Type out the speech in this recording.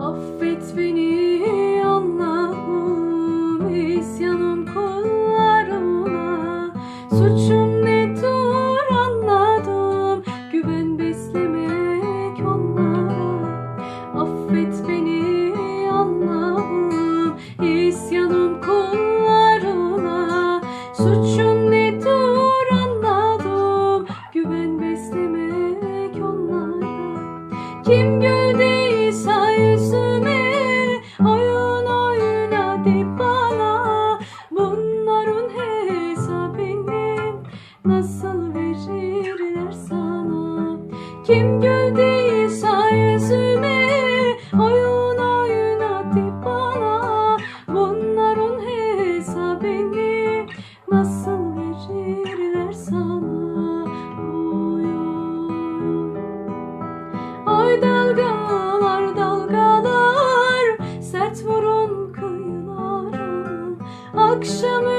Affet beni nasıl verirler sana? Kim güldüyse yüzüme oyun oyun attı bana. Bunların hesabını nasıl verirler sana? Oy oy oy. Dalgalar dalgalar sert vurun kıyılara. Akşam